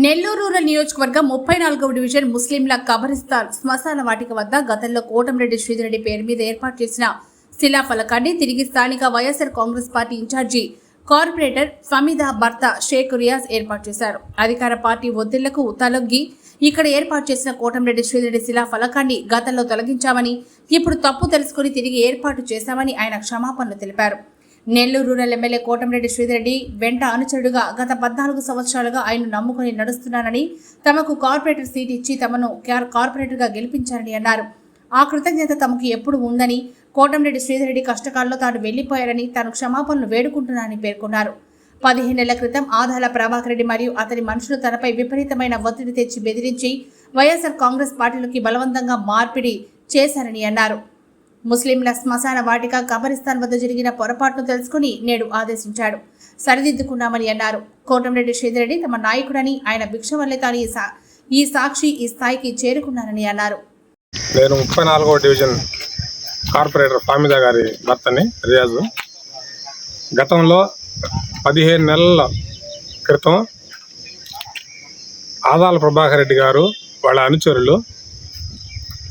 నియోజకవర్గం ముప్పై నాలుగవ డివిజన్ ముస్లింల కబరిస్తాన్ శ్మశాన వాటిక వద్ద గతంలో కోటంరెడ్డి శ్రీధరెడ్డి పేరు మీద ఏర్పాటు చేసిన శిలా ఫలకాన్ని తిరిగి స్థానిక YSR Congress party incharge corporator Fahmida భర్త షేక్ రియాజ్ ఏర్పాటు చేశారు. అధికార పార్టీ ఒత్తిళ్ళకు తలొగ్గి ఇక్కడ ఏర్పాటు చేసిన కోటంరెడ్డి శ్రీధరెడ్డి శిలా ఫలకాన్ని గతంలో తొలగించామని ఇప్పుడు తప్పు తెలుసుకుని తిరిగి ఏర్పాటు చేశామని ఆయన క్షమాపణలు తెలిపారు. నెల్లూరు రూరల్ ఎమ్మెల్యే కోటమిరెడ్డి శ్రీధరెడ్డి వెంట అనుచరుడుగా గత పద్నాలుగు సంవత్సరాలుగా ఆయన నమ్ముకుని నడుస్తున్నానని తమకు కార్పొరేటర్ సీట్ ఇచ్చి తమను కార్పొరేటర్గా గెలిపించారని అన్నారు. ఆ కృతజ్ఞత తమకు ఎప్పుడు ఉందని కోటంరెడ్డి శ్రీధరెడ్డి కష్టకాలంలో తాను వెళ్ళిపోయారని తాను క్షమాపణలు వేడుకుంటున్నానని పేర్కొన్నారు. పదిహేను క్రితం ఆదాల ప్రభాకర్ రెడ్డి మరియు అతని మనుషులు తనపై విపరీతమైన ఒత్తిడి తెచ్చి బెదిరించి వైఎస్ఆర్ కాంగ్రెస్ పార్టీలోకి బలవంతంగా మార్పిడి చేశారని అన్నారు. ముస్లింల శ్మశాన వాటిక కబరిస్తాన్ వద్ద జరిగిన పొరపాటును తెలుసుకుని నేడు ఆదేశించాడు. సరిదిద్దుకున్నామని అన్నారు. కోటంరెడ్డి శ్రీధరెడ్డి తమ నాయకుడని ఆయన భిక్ష వల్లే తాను ఈ సా- ఈ సాక్షి ఈ స్థాయికి చేరుకున్నానని అన్నారు. నేను ముప్పై నాలుగవ డివిజన్ కార్పొరేటర్ ఫామిదా గారి భర్తని రియాజు. గతంలో పదిహేను నెలల క్రితం ఆదాల ప్రభాకర్ రెడ్డి గారు వాళ్ళ అనుచరులు.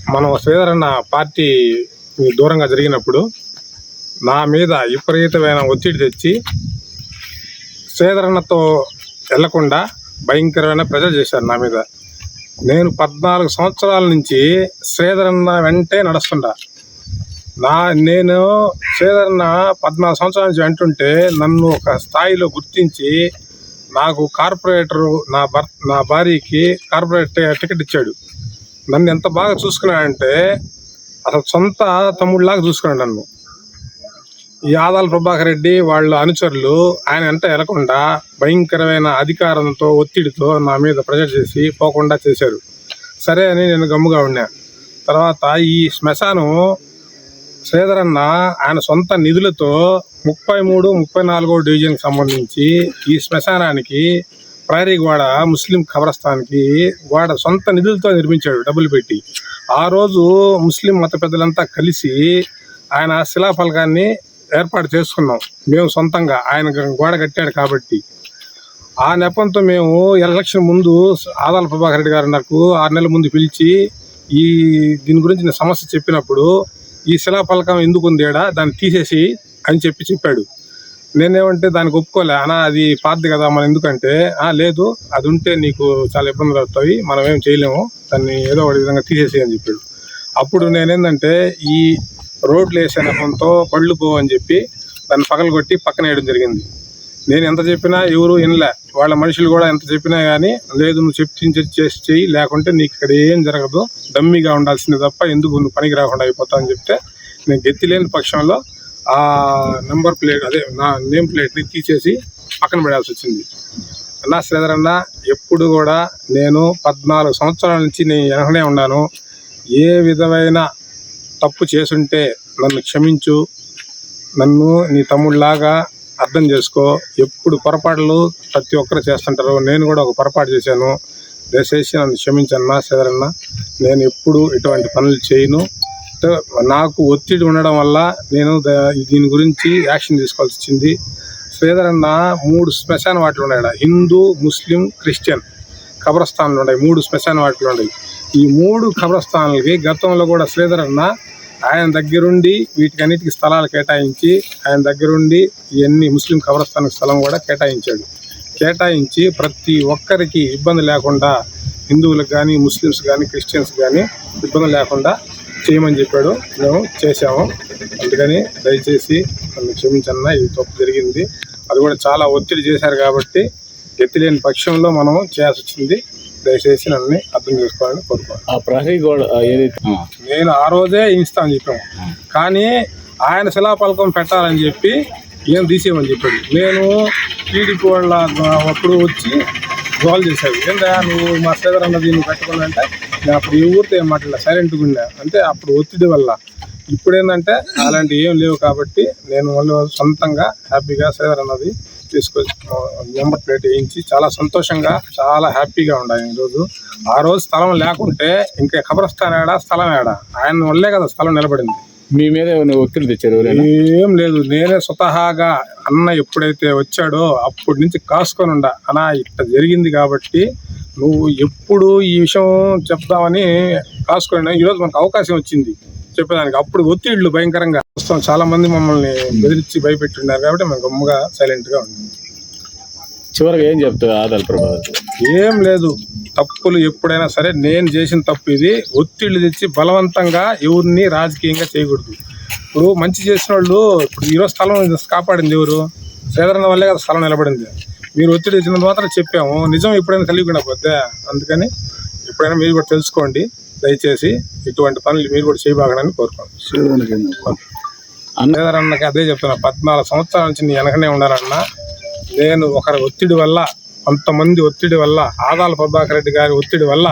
మనం శ్రీధరన్న పార్టీ దూరంగా జరిగినప్పుడు నా మీద విపరీతమైన ఒత్తిడి తెచ్చి సేదరణతో వెళ్ళకుండా భయంకరమైన ప్రెజర్ చేశారు నా మీద. నేను పద్నాలుగు సంవత్సరాల నుంచి సేదరన్న వెంటే నడుస్తుంటా నా నేను సేదరన్న పద్నాలుగు సంవత్సరాల నుంచి వెంటుంటే నన్ను ఒక స్థాయిలో గుర్తించి నాకు కార్పొరేటరు నా భర్త నా భార్యకి కార్పొరేట్ టికెట్ ఇచ్చాడు. నన్ను ఎంత బాగా చూసుకున్నాడంటే అసలు సొంత తమ్ముడిలాగా చూసుకున్నాడు నన్ను. ఈ ప్రభాకర్ రెడ్డి వాళ్ళ అనుచరులు ఆయన వెంట వెళ్ళకుండా భయంకరమైన అధికారంతో ఒత్తిడితో నా మీద ప్రెజర్ చేసి పోకుండా చేశారు. సరే అని నేను గమ్ముగా ఉన్నా. తర్వాత ఈ శ్మశానం శ్రీధరన్న ఆయన సొంత నిధులతో ముప్పై మూడు ముప్పై నాలుగో డివిజన్కి సంబంధించి ఈ శ్మశానానికి ప్రహరీ గోడ ముస్లిం ఖబరస్థాన్కి గోడ సొంత నిధులతో నిర్మించాడు డబ్బులు పెట్టి ఆ రోజు ముస్లిం మత పెద్దలంతా కలిసి ఆయన శిలాఫలకాన్ని ఏర్పాటు చేసుకున్నాం. మేము సొంతంగా. ఆయన గోడ కట్టాడు కాబట్టి. ఆ నెపంతో మేము ఎలక్షన్ ముందు ఆదాల ప్రభాకర్ రెడ్డి గారు నాకు ఆరు నెలల ముందు పిలిచి ఈ దీని గురించి నేను సమస్య చెప్పినప్పుడు ఈ శిలాఫలకం ఎందుకు ఉంది దాన్ని తీసేసి అని చెప్పి చెప్పాడు. నేనేమంటే దానికి ఒప్పుకోలే. అనా అది పాతది కదా మనం ఎందుకంటే "ఆ, లేదు అది ఉంటే నీకు చాలా ఇబ్బందులు అవుతాయి మనం ఏం చేయలేము దాన్ని ఏదో ఒక విధంగా తీసేసి అని చెప్పాడు. అప్పుడు నేనేందంటే ఈ రోడ్లు వేసే నెపంతో పళ్ళు పోవని అని చెప్పి దాన్ని పగలగొట్టి పక్కన వేయడం జరిగింది. నేను ఎంత చెప్పినా ఎవరు వినలే. వాళ్ళ మనుషులు కూడా ఎంత చెప్పినా కానీ లేదు నువ్వు చెప్పించి చేసి చెయ్యి లేకుంటే నీకు ఇక్కడ ఏం జరగదు డమ్మీగా ఉండాల్సిందే తప్ప ఎందుకు నువ్వు పనికి రాకుండా అయిపోతావు అని చెప్తే నేను గెత్తి లేని పక్షంలో ఆ నెంబర్ ప్లేట్ అదే నా నేమ్ ప్లేట్ని తీసేసి పక్కన పెడాల్సి వచ్చింది. అన్నా శ్రీధర్ అన్న ఎప్పుడు కూడా నేను పద్నాలుగు సంవత్సరాల నుంచి నేను వెనకనే ఉన్నాను. ఏ విధమైన తప్పు చేసుంటే నన్ను క్షమించు. నన్ను నీ తమ్ముళ్ళలాగా అర్థం చేసుకో. ఎప్పుడు పొరపాట్లు ప్రతి ఒక్కరు చేస్తుంటారు. నేను కూడా ఒక పొరపాటు చేశాను. దయచేసి నన్ను క్షమించన్నా శ్రీధరన్న నేను ఎప్పుడు ఇటువంటి పనులు చేయను. నాకు ఒత్తిడి ఉండడం వల్ల నేను ద- దీని గురించి యాక్షన్ తీసుకోవాల్సి వచ్చింది. శ్రీధరన్న మూడు శ్మశాన వాటిలు ఉన్నాయి హిందూ ముస్లిం క్రిస్టియన్ కబ్రస్థానాలు ఉన్నాయి. మూడు శ్మశాన వాటిలు ఉన్నాయి. ఈ మూడు కబ్రస్థానాలకి గతంలో కూడా శ్రీధర్ అన్న ఆయన దగ్గరుండి వీటికన్నిటికీ స్థలాలు కేటాయించి ఆయన దగ్గరుండి ఇవన్నీ ముస్లిం కబ్రస్థానం స్థలం కూడా కేటాయించాడు. కేటాయించి ప్రతి ఒక్కరికి ఇబ్బంది లేకుండా హిందువులకు కానీ ముస్లిమ్స్ కానీ క్రిస్టియన్స్ కానీ ఇబ్బంది లేకుండా చేయమని చెప్పాడు. మేము చేసాము అందుకని దయచేసి నన్ను క్షమించన్న ఇది తప్పు జరిగింది. అది కూడా చాలా ఒత్తిడి చేశారు కాబట్టి ఎత్తిలేని పక్షంలో మనం చేయాల్సి వచ్చింది. దయచేసి నన్ను అర్థం చేసుకోవాలని కోరుకోవాలి నేను ఆ రోజే ఇస్తాను చెప్పాము. కానీ ఆయన శిలాఫలకం పెట్టాలని చెప్పి ఏం తీసేయమని చెప్పాడు. నేను టీడీపీ వాళ్ళ అప్పుడు వచ్చి గోల్ చేశాడు ఏంటా నువ్వు మా శ్రీధర్ అన్నది నువ్వు పెట్టుకున్నా అంటే నేను అప్పుడు ఏ ఊరితో ఏం మాట్లాడలే సైలెంట్గా ఉన్నా అంటే అప్పుడు ఒత్తిడి వల్ల. ఇప్పుడు ఏంటంటే అలాంటివి ఏం లేవు కాబట్టి నేను మళ్ళీ సొంతంగా హ్యాపీగా శ్రీధర్ అన్నది తీసుకొచ్చి నెంబర్ ప్లేట్ వేయించి చాలా సంతోషంగా చాలా హ్యాపీగా ఉండాలి ఈరోజు. ఆ రోజు స్థలం లేకుంటే ఇంకా కబరస్థాన్ ఏడా స్థలం ఏడా ఆయన వల్లే కదా స్థలం నిలబడింది. మీ మీద ఒత్తిడి తెచ్చారు ఏం లేదు. నేనే స్వతహాగా అన్న ఎప్పుడైతే వచ్చాడో అప్పటి నుంచి కాసుకొని ఉండ. అన్న ఇట్లా జరిగింది కాబట్టి నువ్వు ఎప్పుడు ఈ విషయం చెప్దామని కాసుకొని ఈరోజు మనకు అవకాశం వచ్చింది. చెప్పేదానికి అప్పుడు ఒత్తిళ్ళు భయంకరంగా. వస్తాం చాలా మంది మమ్మల్ని బెదిరించి భయపెట్టున్నారు కాబట్టి మనకు గమ్ముగా సైలెంట్గా చివరిగా ఏం చెప్తావు ఆదాల ప్రభావం? ఏం లేదు. తప్పులు ఎప్పుడైనా సరే నేను చేసిన తప్పు ఇది. ఒత్తిళ్ళు తెచ్చి బలవంతంగా ఎవరిని రాజకీయంగా చేయకూడదు. ఇప్పుడు మంచి చేసిన వాళ్ళు ఇప్పుడు ఈరోజు స్థలం కాపాడింది ఎవరు? శ్రీధరణ వల్లే కదా స్థలం నిలబడింది. మీరు ఒత్తిడి తెచ్చినంత మాత్రం చెప్పాము. నిజం ఎప్పుడైనా కలిగి పోతే అందుకని ఎప్పుడైనా మీరు కూడా తెలుసుకోండి. దయచేసి ఇటువంటి పనులు మీరు కూడా చేయబాగనని కోరుకోండి శ్రీధరన్నకి అదే చెప్తున్నా. పద్నాలుగు సంవత్సరాల నుంచి నీ వెనకనే ఉండాలన్నా నేను ఒకరి ఒత్తిడి వల్ల కొంతమంది ఒత్తిడి వల్ల ఆదాల ప్రభాకర్ రెడ్డి గారి ఒత్తిడి వల్ల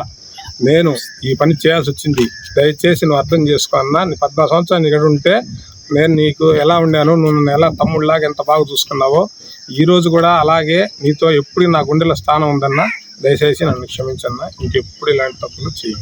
నేను ఈ పని చేయాల్సి వచ్చింది. దయచేసి నువ్వు అర్థం చేసుకో అన్న నీ పద్నాలుగు సంవత్సరాలు ఇక్కడ ఉంటే నేను నీకు ఎలా ఉండాను నువ్వు నన్ను ఎలా తమ్ముళ్ళలాగా ఎంత బాగా చూసుకున్నావో ఈరోజు కూడా అలాగే నీతో ఎప్పుడు నా గుండెలో స్థానం ఉందన్నా దయచేసి నన్ను క్షమించన్నా. ఇంకెప్పుడు ఇలాంటి తప్పులు చేయి